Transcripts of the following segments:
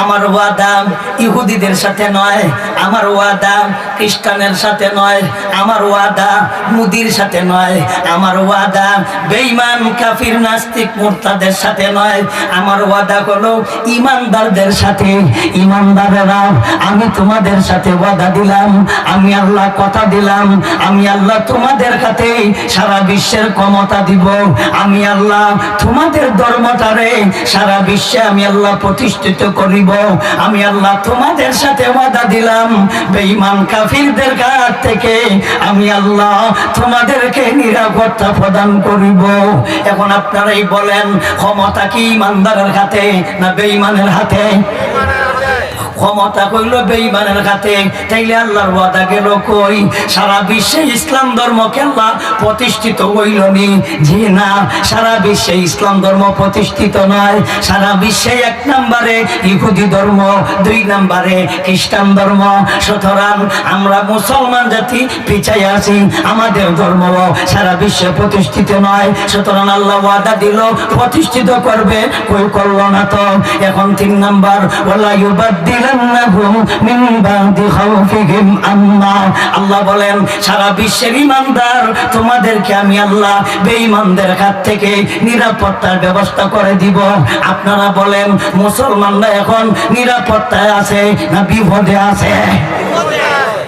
আমার ওয়াদা ইহুদিদের সাথে নয়, আমার ওয়াদা খ্রিস্টানের সাথে নয়, আমার ওয়াদা মুদির সাথে নয়, আমার ওয়াদা বেঈমান, কাফির, নাস্তিক, মুরতাদের সাথে নয়, আমার ওয়াদা হলো ইমানদারদের সাথে। ইমানদারেরা আমি তোমাদের সাথে ওয়াদা দিলাম, আমি আল্লাহ কথা দিলাম, আমি আল্লাহ তোমাদের কাছে সারা বিশ্বের ক্ষমতা দিব, আমি আল্লাহ তোমাদের ধর্মটারে সারা বিশ্বে আমি আল্লাহ প্রতিষ্ঠিত করিব। আমি আল্লাহ তোমাদের সাথে ওয়াদা দিলাম। বেঈমান কাফিরদের কাছ থেকে আমি আল্লাহ তোমাদেরকে নিরাপত্তা প্রদান করিব। এখন আপনারাই বলেন, ক্ষমতা কি ইমানদারের হাতে না বেঈমানের হাতে? ক্ষমতা কইল বেঈমানের হাতে তাইলে আল্লাহর ওয়াদা গেল কই? সারা বিশ্বে ইসলাম ধর্মকে আল্লাহ প্রতিষ্ঠিত হইল নি। জি না, সারা বিশ্বে ইসলাম ধর্ম প্রতিষ্ঠিত নয় সারা বিশ্বে এক নম্বরে ইহুদি ধর্ম, দুই নম্বরে খ্রিস্টান ধর্ম। সুতরাং আমরা মুসলমান জাতি পিছাই আছি, আমাদের ধর্ম সারা বিশ্বে প্রতিষ্ঠিত নয় সুতরাং আল্লাহ ওয়াদা দিল, প্রতিষ্ঠিত করবে কই করল না তো। এখন তিন নাম্বার ওলা ইউবাদদিলান্নাহুম মিন বাদি খাউফিহিম আম্মা। আল্লাহ বলেন, সারা বিশ্বের ইমানদার, তোমাদেরকে আমি আল্লাহ বেঈমানদের হাত থেকে নিরাপত্তার ব্যবস্থা করে দিব। আপনারা বলেন, মুসলমানরা এখন নিরাপত্তায় আছে না বিপদে আছে?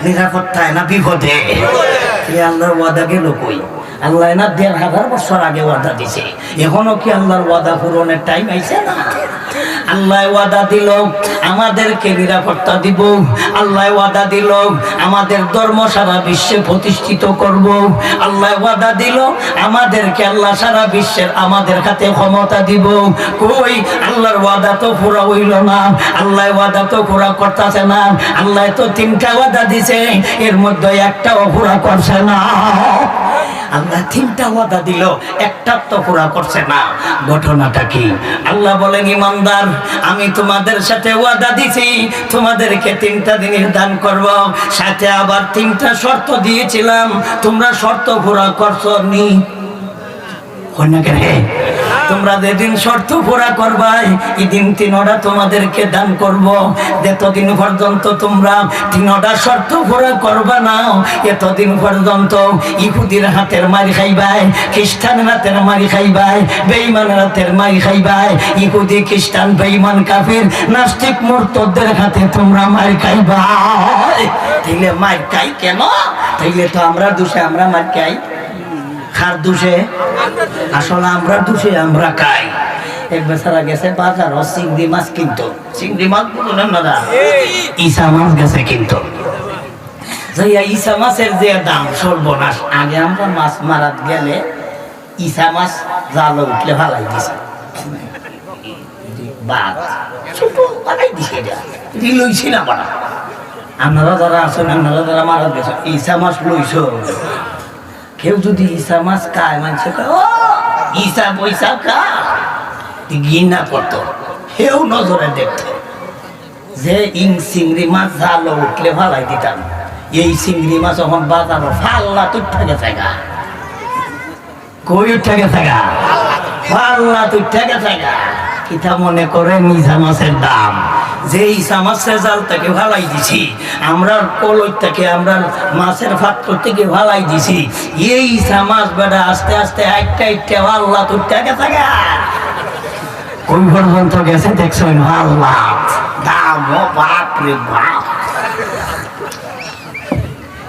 নিরাপত্তায় না বিপদে? আল্লাহর ওয়াদা গেল কই? আল্লাহ না দেড় হাজার বছর আগে ওয়াদা দিছে। এখনও কি আল্লাহর ওয়াদা পূরণের টাইম আইছে না? আল্লাহ ওয়াদা দিল, আমাদেরকে নিরাপত্তা দিব। আল্লাহ ওয়াদা দিল, আমাদের ধর্ম সারা বিশ্বে প্রতিষ্ঠিত করব। আল্লাহ ওয়াদা দিল, আমাদেরকে আল্লাহ সারা বিশ্বের আমাদের হাতে ক্ষমতা দিব। কই, আল্লাহর ওয়াদা তো পুরা হইল না। আল্লাহ ওয়াদা তো পুরা করতেছে না। আল্লাহ তো তিনটা ওয়াদা দিছে, এর মধ্যে একটাও পুরা করছে না। আল্লাহ তিনটা ওয়াদা দিল, একটা তো পুরা করছে না। ঘটনাটা কি? আল্লাহ বলেন, ইমানদার, আমি তোমাদের সাথে ওয়াদা দিছি, তোমাদেরকে তিনটা দিনের দান করব। সাথে আবার তিনটা শর্ত দিয়েছিলাম, তোমরা শর্ত পুরা করছ নি? হয় না কেন? হে? তোমরা যেদিন শর্ত পুরা করবাই এদিন তিনটা তোমাদেরকে দান করব। এতদিন পর্যন্ত তোমরা তিনটা শর্ত পুরা করবা না, এতদিন পর্যন্ত ইহুদির হাতের মারি খাইবাই খ্রিস্টানের হাতের মারি খাইবাই বেইমানের হাতের মারি খাইবাই ইহুদি, খ্রিস্টান বেইমান কাফির, নাস্তিক, মূর্তদের হাতে তোমরা মার খাইবাই তাইলে মার খাই কেন? তাইলে তো আমরা দোষে আমরা মার খাই। খার দোষে? আসলে আমরা দোষে, আমরা খাই এক বেচারা গেছে বাজার চিংড়ি মাছ কিনতো। চিংড়ি মাছ বললেন না ইসা মাছ গেছে কিনতো। যাইয়া ইসা মাছের যে দাম সর্বনাশ। আগে আমরা মাছ মারাত গেলে ইসা মাছ জাল উঠলে ভালাই দিছে। বাঘ ছোট না পারা আপনারা যারা আছেন, আপনারা যারা মারা গেছে ইসা মাছ লইছ। কেউ যদি ইসা মাছ খায়, মানুষ ও ইসা পয়সা খা ঘৃণা করতো। সেও নজরে দেখতো। যে ইং চিংড়ি মাছ জাল উঠলে ভালাই দিতাম। এই চিংড়ি মাছ এখন বাজারও ফাল্লা তুই থাকে থাকা। কই উঠে গা ফাল্লা তুই থেকে থাকা। কিতা মনে করে নিজা মাছের দাম। যে ইসা মাছের জাল থেকে ভালাই দিছি আমরা কলই থেকে আমরা মাছের পাত্র থেকে ভালাই দিছি। এই ইসা মাছ বেটা আস্তে আস্তে একটা একটা আল্লাহ তুই থেকে থাকা। কোন পর্যন্ত গেছে দেখছেন আল্লাহ? দাম বাপ রে বাপ।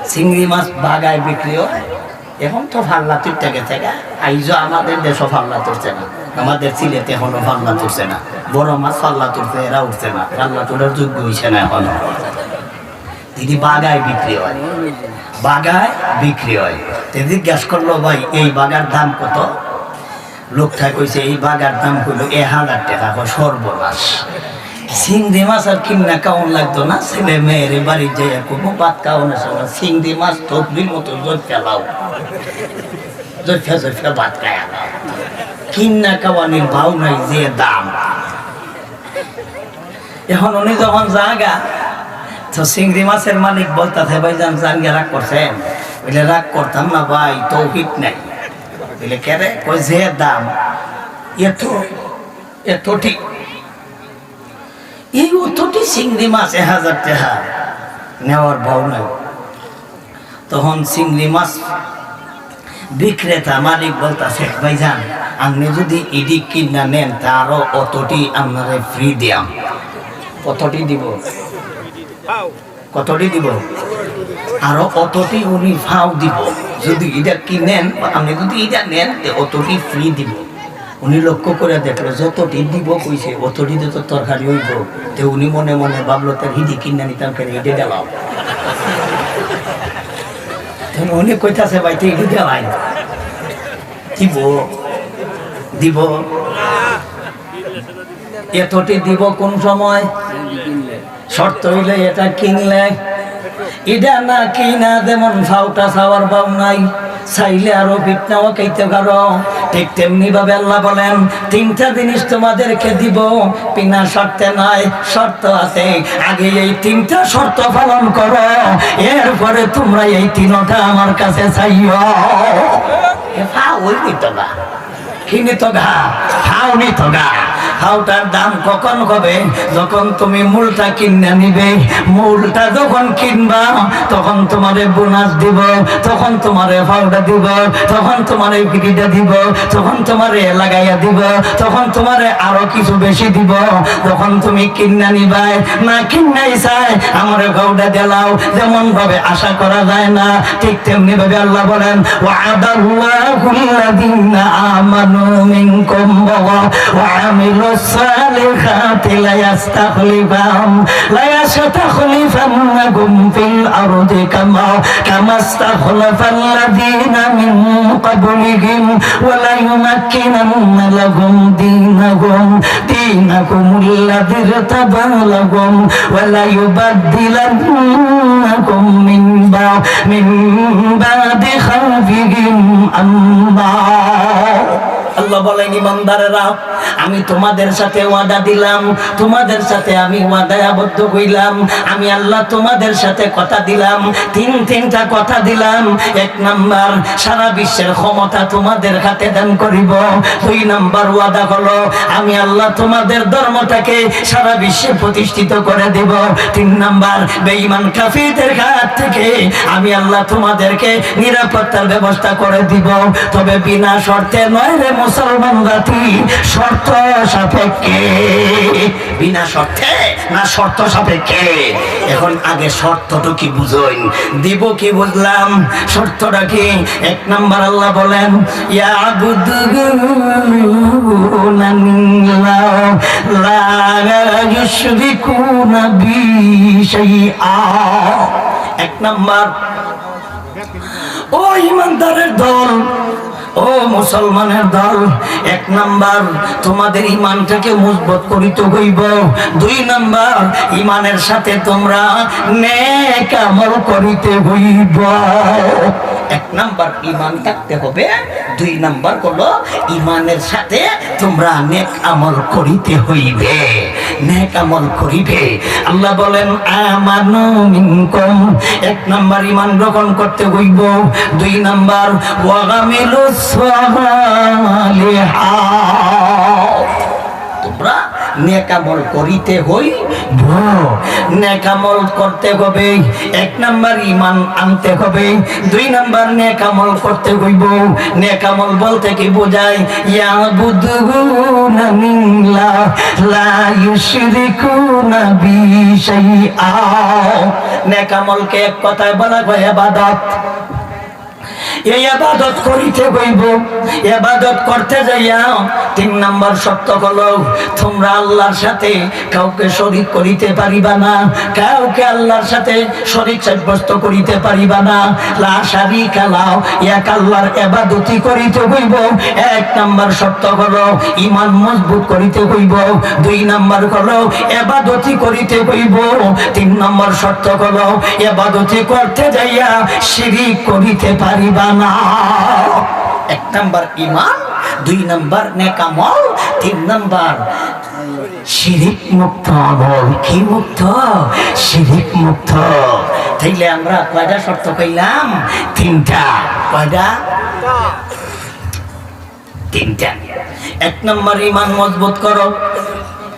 চিংড়ি মাছ বাগায় বিক্রি হয়, এখন তো ফাল্লা তুলতে গেছে গা আইজ আমাদের দেশও ফাল্লা তুলছে না আমাদের সিলেটে এখনও ফাল্লা তুলছে না। বড় মাছ ফাল্লা তুলছে এরা উঠছে না। ফাল্লা তোলার যোগ্য হয়েছে না এখনও। দিদি বাগায় বিক্রি হয়। বাগায় বিক্রি হয়। জিজ্ঞাসা করল, ভাই, এই বাগার দাম কত? লোকটা কইছে, এই বাগার দাম কইলো এ হাজার টাকা সর্বনাশ। চিংড়ি মাছ আর কিনা কেমন লাগতো না। ছেলে মেয়ের বাড়ি যে কোনো ভাত খাওয়ানোর সময় চিংড়ি মাছ টপলির মতো জোর ফেলাও জোর ফে জোর ফে ভাত খায় কিনা খাওয়ানির ভাও নাই যে দাম। এখন উনি যখন জাগা, তো চিংড়ি মাছের মালিক বলতাছে, ভাই যান, জানগে রাগ করছেন? বলে, রাগ করতাম না ভাই তৌহিদ নাই। বলে কেরে কই যে দাম। এত এত ঠিক। এই অতটি চিংড়ি মাছ এক হাজার টাকা। নেওয়ার ভাও নাই। তখন চিংড়ি মাছ বিক্রেতা মালিক বলতাছে ভাইজান আপনি যদি ইডি কিনা নেন, তারও অতটি আপনারে ফ্রি দিয়াম। কতটি দিব? কতটি দিব? আরও অতটি উনি ফাও দিব। যদি এটা কিনেন, আপনি যদি এটা নেন অতটি ফ্রি দিব। উনি লক্ষ্য করে দেখল, যতটি দিব কইছে, অতটিতে তো তরকারি হইব। তে উনি মনে মনে ভাবলো, তার হিদি কিনে নিতাম কেন? এটা দেওয়াও উনি কইতাছে ভাই, তো এটা দেওয়াই দিব। দিব। এতটি দিব কোন সময়? শর্ত হইলে এটা কিনলে। এটা না কিনা যেমন ফাউটা চাওয়ার বাউ নাই, চাইলে আরও বিটনাও খাইতে পারো। ঠিক তেমনি ভাবে আল্লাহ বলেন, তিনটা জিনিস তোমাদেরকে দিব, বিনা শর্তে নাই, শর্ত আছে। আগে এই তিনটা শর্ত পালন করো, এরপরে তোমরা এই তিনটা আমার কাছে চাইও। ওই নিত গা কিনে তো গা ফাও নিত গা। ফাউটার দাম কখন হবে? যখন তুমি মূলটা কিনে নিবে, মূলটা যখন কিনবা, তখন তোমারে বোনাস দিব, তখন তোমারে ফাউটা দিব, তখন তোমারে বিক্রিটা দিব, তখন তোমারে লাগাইয়া দিব, তখন তোমারে আরও কিছু বেশি দিব। যখন তুমি কিনে নিবাই, না কিনাই চাই, আমার ফাউটা দিলাও যেমন ভাবে আশা করা যায় না, ঠিক তেমনি ভাবে আল্লাহ বলেন ওয়াদাল্লাহু আল্লাযীনা আমানু منكم وعملوا الصالحات ليستخلفهم. ليستخلفنكم في الأرض كما كما استخلف الذين من قبلهم. وليمكنن لهم دينهم دينكم الذي ارتضى لهم. وليبدلنكم من بعد من بعد خوفهم أمنا আল্লাহ বলেন, ইমানদারেরা, আমি তোমাদের সাথে ওয়াদা দিলাম, তোমাদের সাথে আমি ওয়াদায় আবদ্ধ হইলাম, আমি আল্লাহ তোমাদের সাথে কথা দিলাম, তিন তিনটা কথা দিলাম, এক নাম্বার, সারা বিশ্বের ক্ষমতা তোমাদের হাতে দান করিব, দুই নাম্বার ওয়াদা হলো, আমি আল্লাহ তোমাদের ধর্মটাকে সারা বিশ্বে প্রতিষ্ঠিত করে দেব, তিন নাম্বার, বেঈমান কাফিরদের হাত থেকে আমি আল্লাহ তোমাদেরকে নিরাপত্তার ব্যবস্থা করে দিব, তবে বিনা শর্তে নয় রে মুসলমান জাতি শর্ত সাপেক্ষে? বিনা শর্তে না শর্ত সাপেক্ষে? এখন আগে শর্তটা কি বুঝইন দিব কি বুঝলাম? শর্তটা কি? এক নাম্বার আল্লাহ বলেন এক নাম্বার, ও ইমানদারের দল ও মুসলমানের দল, এক নাম্বার, তোমাদের ইমানটাকে মজবুত করিতে হইব। দুই নাম্বার, ইমানের সাথে তোমরা নেক আমল করিতে হইব। এক নাম্বার ইমান থাকতে হবে, দুই নাম্বার হলো ইমানের সাথে তোমরা নেক আমল করিতে হইবে। নেক আমল করিবে। আল্লাহ বলেন, আমানু মিনকুম। এক নাম্বার ইমান গ্রহণ করতে হইব। দুই নাম্বার, ওয়াগামিলুস সালিহা তোমরা নেকামল করিতে হই। নেকামল করতে হবে এক নাম্বার ইমান আনতে হবে দুই নাম্বার নেকামল করতে হইব। নেকামল বলতে কি বোঝায়? ইয়াবুদুনা মিল্লাহ লা ইউশরিকুনা নেকামলকে এক কথায় বলা হয় ইবাদত এই আবাদত করিতে হইব। আবাদত করতে যাইয়া তিন নাম্বার হলো তোমরা আল্লাহর সাথে কাউকে শরিক করিতে পারিবা না, কাউকে আল্লাহর সাথে শরিক সাব্যস্ত করিতে পারিবা না। এক আল্লাহর ইবাদতি করিতে হইব। এক নাম্বার হলো ঈমান মজবুত করিতে হইব। দুই নাম্বার হলো ইবাদতি করিতে হইব। তিন নম্বর শর্ত হলো ইবাদতি করতে যাইয়া শিরিক করিতে পারিবা না এক নাম্বার ঈমান, দুই নাম্বার নেকামল, তিন নাম্বার শিরিক মুক্ত আমল কি মুক্ত শিরিক মুক্ত তাইলে আমরা কয়টা শর্ত কইলাম? তিনটা। কয়টা? তিনটা। এক নম্বর ইমান মজবুত করো।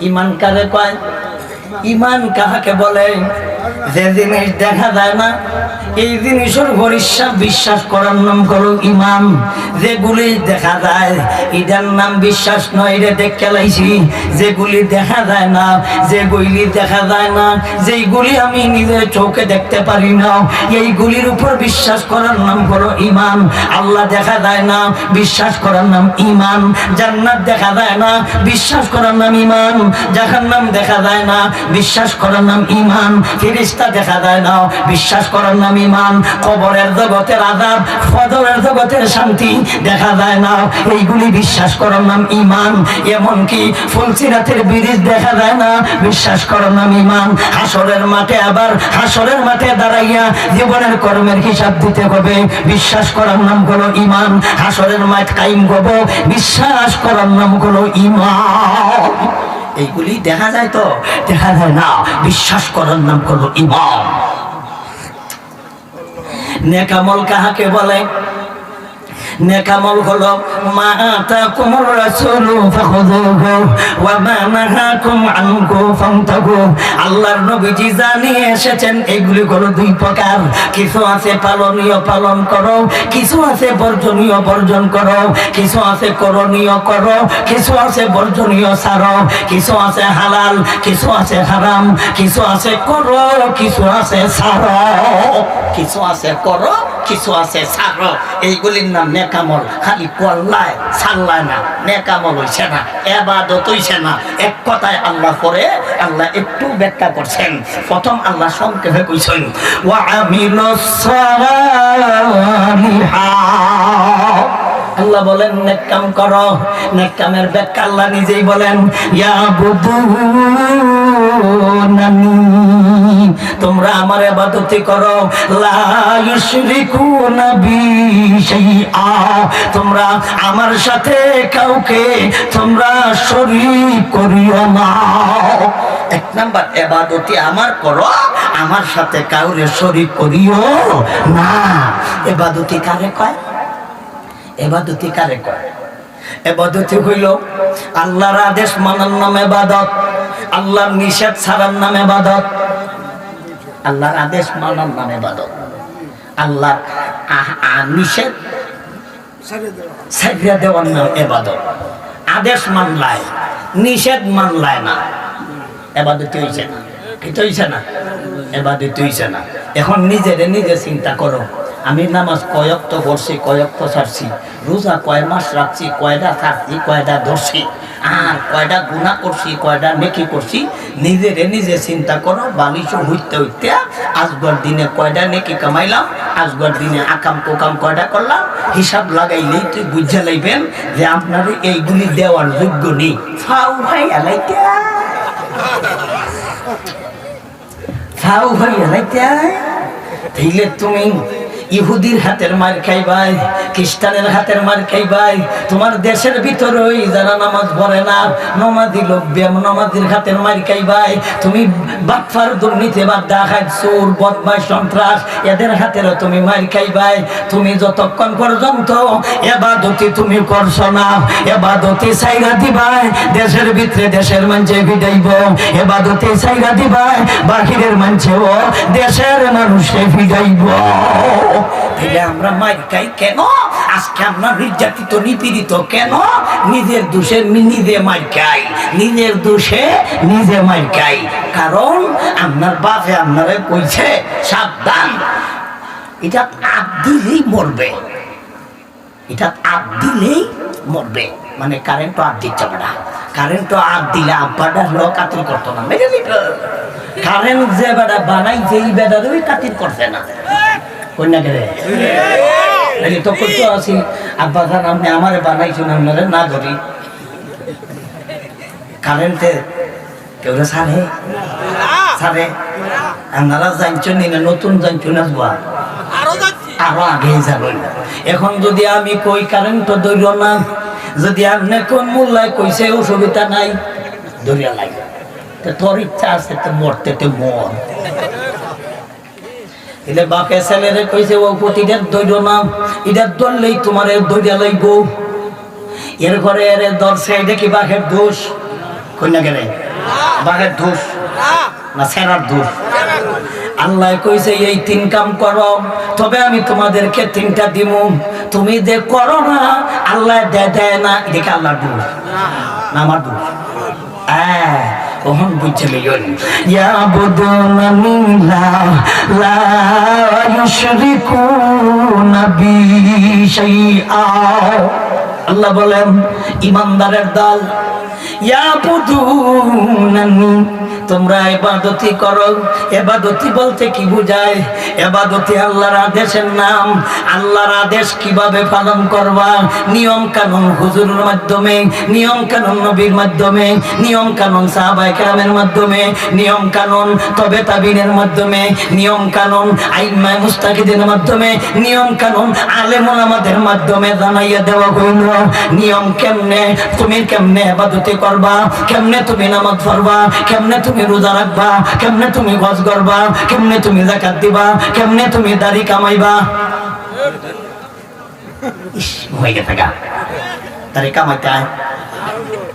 ইমান কারে কয়? ইমান কাহাকে বলে? যে জিনিস দেখা যায় না, এই জিনিসের ভরিষ্যা বিশ্বাস করার নাম করো ইমান। যেগুলি দেখা যায়, এটার নাম বিশ্বাস নয়, এটা দেখে লাইছি। যেগুলি দেখা যায় না, যেগুলি দেখা যায় না, যেইগুলি আমি নিজের চোখে দেখতে পারি না, এইগুলির উপর বিশ্বাস করার নাম করো ইমান। আল্লাহ দেখা যায় না, বিশ্বাস করার নাম ইমান। জান্নাত দেখা যায় না, বিশ্বাস করার নাম ইমান। নাম দেখা যায় না বিশ্বাস করার নাম ইমান। ফিরিস্তা দেখা যায় না। বিশ্বাস করার নাম ইমান। কবরের জগতের আদাব ফদরের জগতের শান্তি দেখা যায় না। এইগুলি বিশ্বাস করার নাম ইমান। এমনকি ফুলসিরাতের ব্রিজ দেখা যায় না। বিশ্বাস করার নাম ইমান। হাসরের মাঠে আবার হাসরের মাঠে দাঁড়াইয়া জীবনের কর্মের হিসাব দিতে হবে। বিশ্বাস করার নাম হলো ইমান। হাসরের মাঠ কাইম হব। বিশ্বাস করার নাম হলো ইমান। এইগুলি দেখা যায় তো? দেখা যায় না। বিশ্বাস করার নাম করল ইমাম। নেকামল কাহাকে বলে? নেকামল হলো মা আতাকুমুর রাসূলু ফাখুযুহু ওয়া মা নাহাকুম আনহু ফান্তাহু আল্লাহর নবীজি জানিয়ে এসেছেন এগুলি হলো দুই প্রকার কিছু আছে পালনীয় পালন করো কিছু আছে বর্জনীয় বর্জন করো কিছু আছে করণীয় করো কিছু আছে বর্জনীয় ছাড়ো কিছু আছে হালাল কিছু আছে হারাম কিছু আছে করো কিছু আছে ছাড়ো কিছু আছে করো কিছু আছে ছাড়ো এইগুলির নাম নেকামল, খালি করলায় ছাড়লায় না, নেকামল হইছে না, এবাদত হইছে না। এক কথায় আল্লাহ পরে, আল্লাহ একটু ব্যাখ্যা করছেন। প্রথম আল্লাহ সংক্ষেপে কইছেন, ওয়া সালিহাত আল্লাহ বলেন নেক কাম করো। নেক কামের ব্যাখ্যা আল্লাহ নিজেই বলেন ইয়া বুদুনানি তোমরা আমার ইবাদতি করো। তোমরা আমার সাথে কাউকে তোমরা শরীক করিও না। এক নাম্বার এবাদতি আমার করো, আমার সাথে কাউরে শরীক করিও না। এবাদতি কারে কয়? এবাদতি কারে কয়? এবাদতি হইল আল্লাহর আদেশ মানার নাম এবাদত আল্লাহর নিষেধ ছাড়ার নাম এবাদত আল্লাহর আদেশ মানার নাম এবাদত আল্লাহর আহ- আহ- নিষেধ সাইফিয়া দেওয়ার নাম এবাদত আদেশ মানলায়, নিষেধ মানলায় না। এবাদত হইছে না? এটা হইছে না? এবাদত হইছে না। এখন নিজেরে নিজে চিন্তা করো। আমি নামাজ কয়ক্ত করছি কয়ক্ত ছাড়ছি। রোজা কয় মাস রাখছি কয়টা থাকছি কয়টা ধরছি, আর কয়টা গুণা করছি কয়টা নেকি করছি, নিজেরে নিজে চিন্তা করো, বালিশ হইতে হইতে আজগর দিনে কয়টা নেকি কামাইলাম, আজগর দিনে আকাম কোকাম কয়টা করলাম, হিসাব লাগাইলেই তুই বুঝে লাইবেন যে আপনার এইগুলি দেওয়ার যোগ্য নেই। ফাউ ভাই এলাইতে ফাউ ভাই এলাইতে তাইলে তুমি ইহুদির হাতের মার খাইবাই, খ্রিস্টানের হাতের মার খাইবাই, তোমার দেশের ভিতরেই যারা নামাজ পড়ে না, নমাজি লোক নমাজির হাতের মার খাইবাই, তুমি বাটফার দুর্নীতি বা ডাকাত, চোর বদমাই সন্ত্রাস, এদের হাতেরও তুমি মার খাইবাই। তুমি যতক্ষণ পর্যন্ত এবাদতি তুমি করছ না, এবাদতি সাইরা দিবাই, দেশের ভিতরে দেশের মানছে ভিড়াইব। এবাদতি সাইরা দিবাই, বাহিরের মানছেও দেশের মানুষে ভিড়াইব। তাইলে আমরা মার খাই কেন? আজকে আমরা নির্যাতিত, নিপীড়িত কেন? নিজের দোষে নিজে মার খাই নিজের দোষে নিজে মার খাই কারণ আপনার বাপে আপনারে কইছে, সাবধান। এটা আপ দিলেই মরবে। এটা আপ দিলেই মরবে। মানে কারেন্ট আপ দিচ্ছে বেটা কারেন্ট আপ দিলে আব্বাটা হলো কাতিল করতো না। কারেন্ট যে বেটা বানাইছে, এই বেটার ওই কাতিল করছে না। কন্যা গেলে এই তো করতে আছি আব্বা খান আপনি আমারে বানাইছেন আপনারা না ধরি। কারেন্টে কেউ সারে সারে আপনারা জানছেন না নতুন জানছেন আসবা আরও আগে যাবেন এখন যদি আমি কই কারেন্ট ধরিও না যদি আপনি কোন মূল্যায় কইছে অসুবিধা নাই ধরিয়া লাগে তো তোর ইচ্ছা আছে তো মরতে তো মর। এলে বাপে ছেলেরে কইছে, ও প্রতিটা দৈর্য না এটা ধরলেই তোমার দৈর্য লাগবো। এর ঘরে এর দর্শে এটা কি বাঘের দোষ? কন্যা গেলে বাঘের দোষ? না, সেরার দোষ। আল্লাহ কইছে, এই তিন কাম করো, তবে আমি তোমাদেরকে তিনটা দিব তুমি যে করো না, আল্লাহ দেয় দেয় না, এদিকে আল্লাহর দোষ। না, আমার দোষ। হ্যাঁ ওহন বুঝছে ইয়া ইয়াবুদুনানি মিলা লা ইউশরিকু নবী শাইআ আল্লাহ বলেন ইমানদারের দল তোমরা এবাদতি করো। এবাদতি বলতে কি বুঝায়? এবাদতি আল্লাহর আদেশের নাম। আল্লাহর আদেশ কীভাবে পালন করবা? নিয়ম কানুন হুজুরের মাধ্যমে নিয়ম কানুন নবীর মাধ্যমে নিয়ম কানুন সাহাবায়ে কেরামের মাধ্যমে নিয়ম কানুন তবে তাবিনের মাধ্যমে নিয়ম কানুন আইমায়ে মুস্তাকিদের মাধ্যমে নিয়ম কানুন আলেমুল আমাদের মাধ্যমে জানাইয়া দেওয়া হইল। নিয়ম কেমনে, তুমি কেমনে এবাদতি করবা? কেমনে তুমি নামাজ পড়বা? কেমনে তুমি রোজা রাখবা? কেমনে তুমি গজ করবা? কেমনে তুমি জাকাত দিবা? কেমনে তুমি দাড়ি কামাইবা? হয়ে গেছে গা। দাড়ি কামাইতে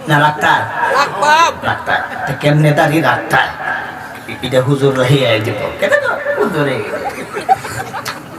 না, রাখতে আয়? রাখতে আয়। তা কেমনে দাড়ি রাখতে আয়? এটা হুজুর রহিয়া দিব। কেন হুজুরে।